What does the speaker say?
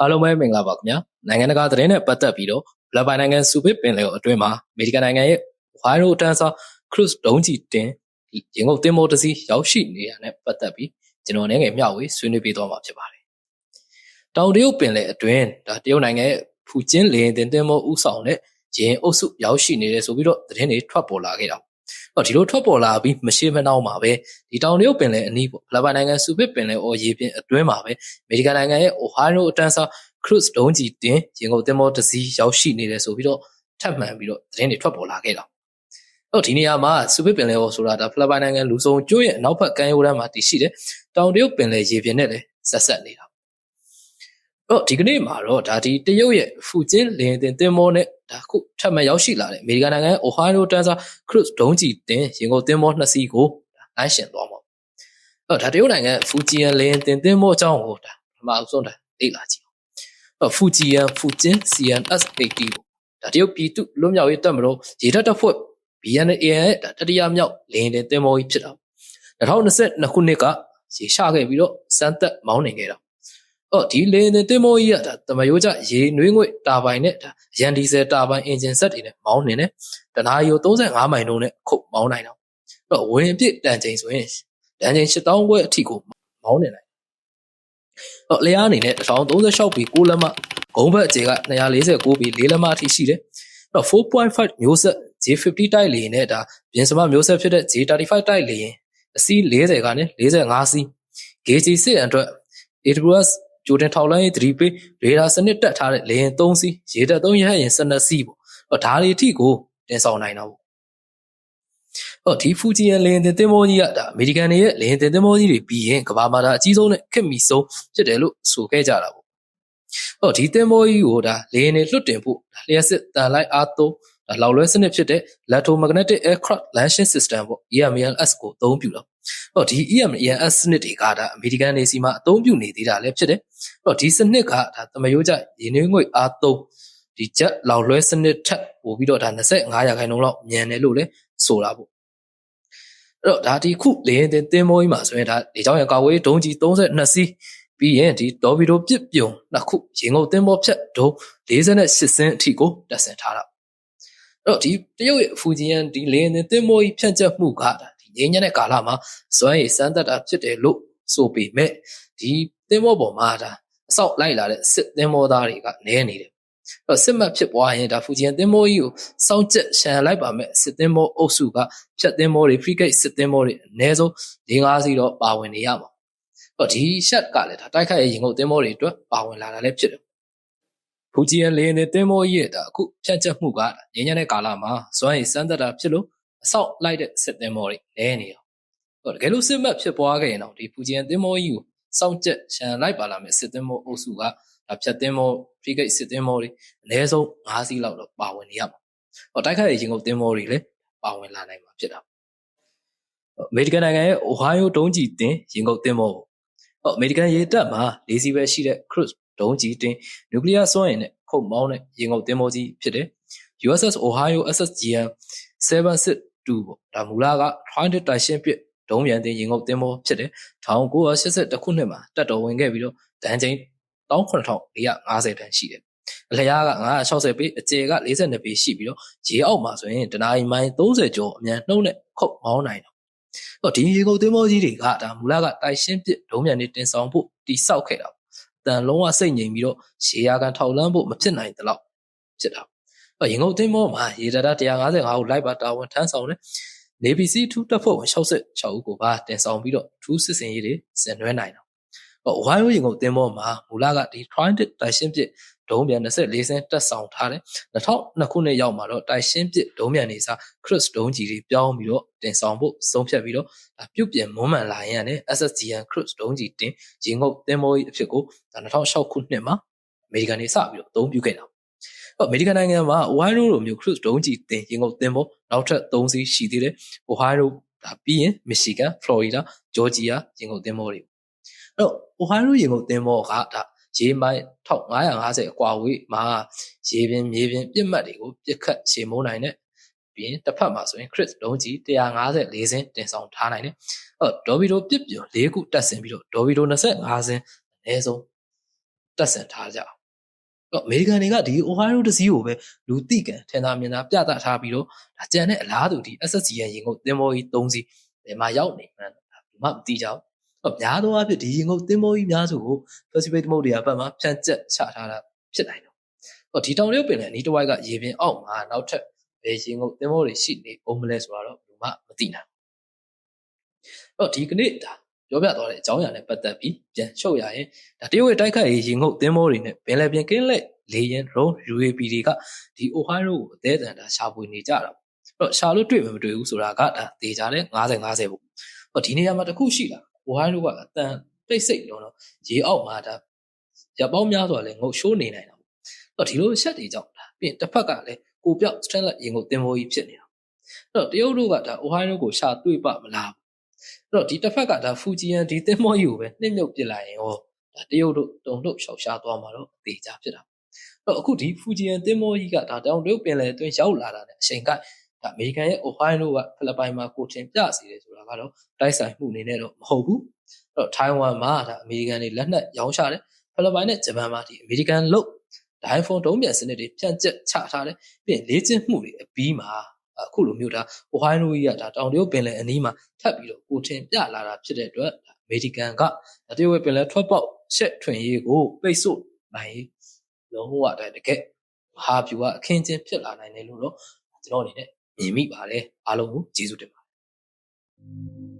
အားလုံးပဲမင်္ဂလာပါခင်ဗျာနိုင်ငံတကာသတင်းနဲ့ပတ်သက်ပြီးတော့ဗလပိုင်နိုင်ငံစူပစ်ပင်လယ်အတွင်းမှာအမေရိကန်နိုင်ငံရဲ့ဝိုင်းရိုတန်ဆာခရုစ်ဒုံးကြီးတင်ရင်ကုန်တင်မောတစီရောက်ရှိနေတာနဲ့ပတ်သက်ပြီးကျွန်တော်နဲ့ငယ်မျှဝေဆွေးနွေးပေးသွားမှာဖြစ်ပါတယ်တောင်တရုတ်ပင်လယ်အတွင်းဒါတရုတ်နိုင်ငံရဲ့ဖူကျင်းလေရင်တင်တင်မောဥဆောင်တဲ့ရင်အုပ်စုရောက်ရှိနေတယ်ဆိုပြီးတော့သတင်းတွေထွက်ပေါ်လာခဲ့တာ တော့ဒီလိုထွက်ပေါ်လာပြီးမရှိမနှောင်းမှာပဲဒီတောင်တရုတ်ပင်လယ်အနီးပေါ့ဗလပိုင်နိုင်ငံစူပစ်ပင်လယ်အော်ရေပြင်အတွင်းမှာပဲအမေရိကန်နိုင်ငံရဲ့ Ohio အတန်းစား cruise ဒုံးကြီးတင်ရင်ကုန်သင်္ဘောတစ်စီးရောက်ရှိနေတယ်ဆိုပြီးတော့ထပ်မံပြီးတော့သတင်းတွေထွက်ပေါ်လာခဲ့တာ။တော့ဒီနေရာမှာစူပစ်ပင်လယ်အော်ဆိုတာဒါဖိလစ်ပိုင်နိုင်ငံလူစုံကျွန်းရဲ့အနောက်ဘက်ကမ်းရိုးတန်းမှာတည်ရှိတဲ့တောင်တရုတ်ပင်လယ်ရေပြင်နဲ့လည်းဆက်ဆက်နေတာ။တော့ဒီကနေ့မှာတော့ဒါဒီတရုတ်ရဲ့ဖူကျင်းလင်တင်သင်္ဘောနဲ့ ဒါခုထပ်မံရောက်ရှိလာတဲ့အမေရိကန်နိုင်ငံရဲ့ Ohio တန်းစား cruise ဒုံးကြီးတင်ရင်ကုန်သင်္ဘောနှစ်စီးကိုလိုက်ရှင်သွားမှာ။တော့ဒါတရုတ်နိုင်ငံဖူဂျီယန်လင်တင်သင်္ဘောအကြောင်းကိုဒါပထမဆုံးဒါလေ့လာကြည့်ဖူဂျီယန်ဖူကျင်း CNS80 ဒါတရုတ်ပြည်သူလွတ်မြောက်ရေးတပ်မတော်ရေတပ်တပ်ဖွဲ့ BNA ရဲ့တတိယမြောက်လင်းတဲ့တင်မောကြီးဖြစ်တာ2022ခုနှစ်ကရေရှခဲ့ပြီးတော့စမ်းသက်မောင်းနေခဲ့တာ အော်ဒီလင်းတဲ့တင်မောကြီးကဒါတမယိုးကြရေနွေးငွေ့တာပိုင်နဲ့ဒါရန်ဒီဇယ်တာပိုင်အင်ဂျင်ဆက်တွေနဲ့မောင်းနေတယ်တနာရီကို35မိုင်နှုန်းနဲ့ခုတ်မောင်းနိုင်တော့အဲ့တော့ဝင်အပြစ်တန်ချိန်ဆိုရင်တန်ချိန်8000ခွဲအထိကိုမောင်းနေနိုင်တော့လျားအနေနဲ့1036ပေ6လက်မဂုံးဘက်အခြေက249ပေ4လက်မအထိရှိတယ်။တော့4.5မျိုးဆက် J50 တိုက်လေရင်နဲ့ဒါပြင်စမမျိုးဆက်ဖြစ်တဲ့ J35 တိုက်လေရင်အစီး40ကနေ45စီး gauge စစ်အတွက် AWS ကြိုတင်ထောက်လိုင်း3ပေရေဒါစနစ်တက်ထားတဲ့လေရင်3စီးရေတက်3ရဟရင်12စီးပေါ့။တော့ဒါတွေအထိကိုတင်ဆောင်နိုင်တော့ဟောဒီဖူဂျီယန်လင်းတင်သင်္ဘောကြီးကဒါအမေရိကန်တွေရဲ့လင်းတင်သင်္ဘောကြီးတွေပြီးရင်ကဘာမှာဒါအကြီးဆုံးနဲ့ခက်မီဆုံးဖြစ်တယ်လို့ဆိုခဲ့ကြတာပေါ့ဟောဒီသင်္ဘောကြီးကိုဒါလင်းနေလွတ်တင်ဖို့ဒါလျှက်စစ်တန်လိုက်အားသုံးဒါလောက်လွဲစနစ်ဖြစ်တဲ့ electromagnetic aircraft launching system ပေါ့ EMLS ကိုအသုံးပြုတော့ဟောဒီ EMLS စနစ်တွေကဒါအမေရိကန်နေစီမှာအသုံးပြုနေသေးတာလည်းဖြစ်တယ် ဟောဒီစနစ်ကဒါတမယိုးကြရေနွေးငွေအားသုံးဒီချက်လောက်လွဲစနစ်ထက်ပို့ပြီးတော့ဒါ25ရာခိုင်နှုန်းလောက်မြန်တယ်လို့လည်းဆိုတာပေါ့အဲ့တော့ဒါဒီခုလေရင်တင်တင်းမိုးကြီးမှာဆိုရင်ဒါလေကြောင်းရကာဝေးဒုံးကြီး32စီးပြီးရင်ဒီဒေါ်ဗီတိုပြစ်ပြုံနှစ်ခုရေငုပ်တင်းမောဖြတ်ဒုံး48စင်းအထိကိုတက်ဆင်ထားတာအဲ့တော့ဒီတရုတ်ရဲ့ဖူဂျီယန်ဒီလေရင်တင်တင်းမိုးကြီးဖြန့်ကျက်မှုကဒါဒီငင်းညက်တဲ့ကာလမှာစွမ်းရည်စမ်းသပ်တာဖြစ်တယ်လို့ဆိုပေမဲ့ဒီ တင်းမောပေါ်မှာဒါအဆောက်လိုက်လာတဲ့စစ်တင်းမောသားတွေကနဲနေတယ်တော့စစ်မှတ်ဖြစ်ပွားရင်ဒါဖူဂျီယန်သင်္ဘောကြီးကိုစောင့်ကြက်ရှန်လိုက်ပါမယ်စစ်သင်္ဘောအုပ်စုကဖြတ်သင်္ဘောတွေ frigate စစ်သင်္ဘောတွေအနည်းဆုံး၄၅စီးတော့ပါဝင်နေရမှာတော့ဒီရှက်ကလည်းဒါတိုက်ခိုက်ရေးရင်ကုန်သင်္ဘောတွေအတွက်ပါဝင်လာတာလည်းဖြစ်တယ်ဖူဂျီယန်လေနဲ့သင်္ဘောကြီးရဲ့ဒါအခုဖြတ်ချက်မှုကငញ្ញတဲ့ကာလမှာစွမ်းရည်စမ်းသပ်တာဖြစ်လို့အဆောက်လိုက်တဲ့စစ်သင်္ဘောတွေလဲနေရောဟုတ်တကယ်လို့စစ်မှတ်ဖြစ်ပွားခဲ့ရင်တော့ဒီဖူဂျီယန်သင်္ဘောကြီးကို စောင့်ကြက်ရှန်လိုက်ပါလာမယ်စစ်သင်္ဘောအုပ်စုကဒါဖြတ်သင်းမော frigate စစ်သင်းမောတွေအနည်းဆုံး5စီးလောက်တော့ပါဝင်နေရမှာ။ဟောတိုက်ခိုက်ရေးရင်ကုန်သင်းမောတွေလည်းပါဝင်လာနိုင်မှာဖြစ်တာ။အမေရိကန်နိုင်ငံရဲ့ Ohio ဒုံးကျည်တင်ရင်ကုန်သင်းမောပေါ့။ဟောအမေရိကန်ရေတပ်မှာ၄စီးပဲရှိတဲ့ cruise ဒုံးကျည်တင်နျူကလ িয়ার စွမ်းအင်နဲ့ခုတ်မောင်းတဲ့ရင်ကုန်သင်းမောကြီးဖြစ်တဲ့ USS Ohio SSGM 762ပေါ့။ဒါမူလက200တိုက်ရှင်းပစ် ဒုံးပြန်တင်ရင်ကုန်သင်းမောဖြစ်တဲ့1982ခုနှစ်မှာတက်တော်ဝင်ခဲ့ပြီးတော့ဒန်ချိန်19450တန်ရှိတယ်။အလျားက960ပေအကျယ်က42ပေရှိပြီးတော့ရေအောက်မှာဆိုရင်တနာရီမိုင်30ကျော်အမြန်နှုံးနဲ့ခုတ်မောင်းနိုင်တယ်။တော့ဒီရေကုန်သင်းမောကြီးတွေကဒါမူလကတိုက်ရှင်းပစ်ဒုံးမြန်တွေတင်ဆောင်ဖို့တိဆောက်ခဲ့တာ။တန်လုံးဝစိတ်ငြိမ်ပြီးတော့ရေယာကန်ထောက်လန်းဖို့မဖြစ်နိုင်သလောက်ဖြစ်တာ။တော့ရေကုန်သင်းမောမှာရေဒါတာ155ကိုလိုက်ပါတာဝန်ထမ်းဆောင်တယ်။ Navy Sea 2တပ်ဖွဲ့ဝင်66ဦးကိုပါတင်ဆောင်ပြီးတော့ထူးစစ်စင်ရေးတွေဆင်နွှဲနိုင်တယ်ဝိုင်းဝန်းရင်ကုန်တင်းပေါ်မှာမူလကဒီ Trident တိုက်ရှင်းပစ်ဒုံးပြန်24စင်းတက်ဆောင်ထားတယ်2002ခုနှစ်ရောက်မှာတော့တိုက်ရှင်းပစ်ဒုံးပြန်နေစား Cruise ဒုံးကြီးတွေပြောင်းပြီးတော့တင်ဆောင်ဖို့ဆုံးဖြတ်ပြီးတော့ပြုတ်ပြင်မွမ်းမံလာရင်နဲ့ SSGN Cruise ဒုံးကြီးတင်ရင်ငုတ်တင်းပေါ်ကြီးအဖြစ်ကို2006ခုနှစ်မှာအမေရိကန်တွေစပြီးတော့အသုံးပြုခဲ့တာ အမေရိကန်နိုင်ငံမှာ Ohio လိုမျိုး cruise ဒုံးကြီးတင်ရင်ကုန်တင်ဖို့နောက်ထပ်3စီးရှိသေးတယ်။ Ohio ဒါပြီးရင် Michigan, Florida, Georgia ရင်ကုန်တင်ဖို့တွေတော့ Ohio ရေငုပ်သင်းဘောကဒါရေမိုင်1550အကွာဝေးမှာရေပြင်မြေပြင်ပြစ်မှတ်တွေကိုပြစ်ခတ်ရှေမိုးနိုင်တဲ့ပြီးရင်တစ်ဖက်မှာဆိုရင် Chris လုံးကြီး154စင်းတင်ဆောင်ထားနိုင်တယ်။အော်ဒေါ်ဗီတိုပြစ်ပြွန်၄ခုတက်ဆင်ပြီးတော့ဒေါ်ဗီတို25စင်းအနည်းဆုံးတက်ဆင်ထားကြအောင် တော့အမေရိကန်တွေကဒီ Ohio တစည်းကိုပဲလူတိကန်ထင်သာမြင်သာပြသထားပြီးတော့ဒါကြံတဲ့အလားတူဒီ SSC ရဲ့ရင်ကုန်သင်္ဘောကြီး၃စီးဒီမှာရောက်နေမှန်းဒီမှမသိကြဘူးတော့များသောအားဖြင့်ဒီရင်ကုန်သင်္ဘောကြီးများစုကို Pacific သမုဒ္ဒရာဘက်မှာဖြန့်ကျက်ချထားတာဖြစ်နိုင်တယ်တော့ဒီတောင်တရုတ်ပင်လယ်အနီးတစ်ဝိုက်ကရေပြင်အောက်မှာနောက်ထပ်ဘယ်ရင်ကုန်သင်္ဘောတွေရှိနေအောင်မလဲဆိုတော့ဘယ်မှမသိနိုင်ဘူးတော့ဒီကနေ့ဒါ ပြောပြသွားတဲ့အကြောင်းအရာနဲ့ပတ်သက်ပြီးပြန်ရှုပ်ရရင်ဒါတရုတ်ရဲ့တိုက်ခိုက်ရေးရင်ငုတ်သင်းမောတွေနဲ့ဘယ်လဲပြင်ကင်းလက်လေရင် drone UAP တွေကဒီ Ohio ကိုအသေးအံတာရှာဖွေနေကြတာပေါ့အဲ့တော့ရှာလို့တွေ့မှမတွေ့ဘူးဆိုတာကဒါဒေတာလဲ90 50ပေါ့ဟောဒီနေရာမှာတစ်ခုရှိတာ Ohio ကအတန်တိတ်ဆိတ်လုံးတော့ရေအောက်မှာဒါရပောင်းများစွာလဲငုတ်ရှိုးနေနိုင်တာပေါ့အဲ့တော့ဒီလိုရှက်တွေကြောင့်ဒါပြင်တစ်ဖက်ကလည်းကိုပြောက် strength ရင်ငုတ်သင်းမောကြီးဖြစ်နေတာအဲ့တော့တရုတ်တို့ကဒါ Ohio ကိုရှာတွေ့ပါမလားအဲ့ တော့ဒီတစ်ဖက်ကဒါဖူဂျီယန်ဒီသင်းမောကြီးကိုပဲနှိမ့်မြုပ်ပစ်လိုက်ရင်ဟောဒါတရုတ်တို့တုံတို့ရှောက်ရှားသွားမှာတော့အသေးချာဖြစ်တာအဲ့တော့အခုဒီဖူဂျီယန်သင်းမောကြီးကဒါတောင်တရုတ်ပင်လယ်အတွင်းရောက်လာတာနဲ့အချိန်ကဒါအမေရိကန်ရဲ့ Ohio ကဖိလစ်ပိုင်မှာကိုတင်ပြစီတယ်ဆိုတာကတော့တိုက်ဆိုင်မှုအနေနဲ့တော့မဟုတ်ဘူးအဲ့တော့ထိုင်ဝမ်မှာဒါအမေရိကန်တွေလက်နက်ရောင်းချတယ်ဖိလစ်ပိုင်နဲ့ဂျပန်မှာဒီအမေရိကန်လုတ်ဒိုင်ဖုန်းဒုံးပြန်စနစ်တွေဖြန့်ကျက်ချထားတယ်ပြီးရင်လေ့ကျင့်မှုတွေအပြီးမှာ အခုလိုမျိုးဒါ Ohio ကြီးကဒါတောင်တရုတ်ပင်လယ်အနီးမှာထပ်ပြီးတော့ကိုတင်ပြလာတာဖြစ်တဲ့အတွက်အမေရိကန်ကတရုတ်ရဲ့ပင်လယ်ထွက်ပေါက်ရှက်ထွင်ရေးကိုပိတ်ဆို့နိုင်ရေးလုံးဝတကယ်ဟာပြူကအခင်းချင်းဖြစ်လာနိုင်တယ်လို့တော့ကျွန်တော်အနေနဲ့မြင်မိပါတယ်အားလုံးကိုကျေးဇူးတင်ပါတယ်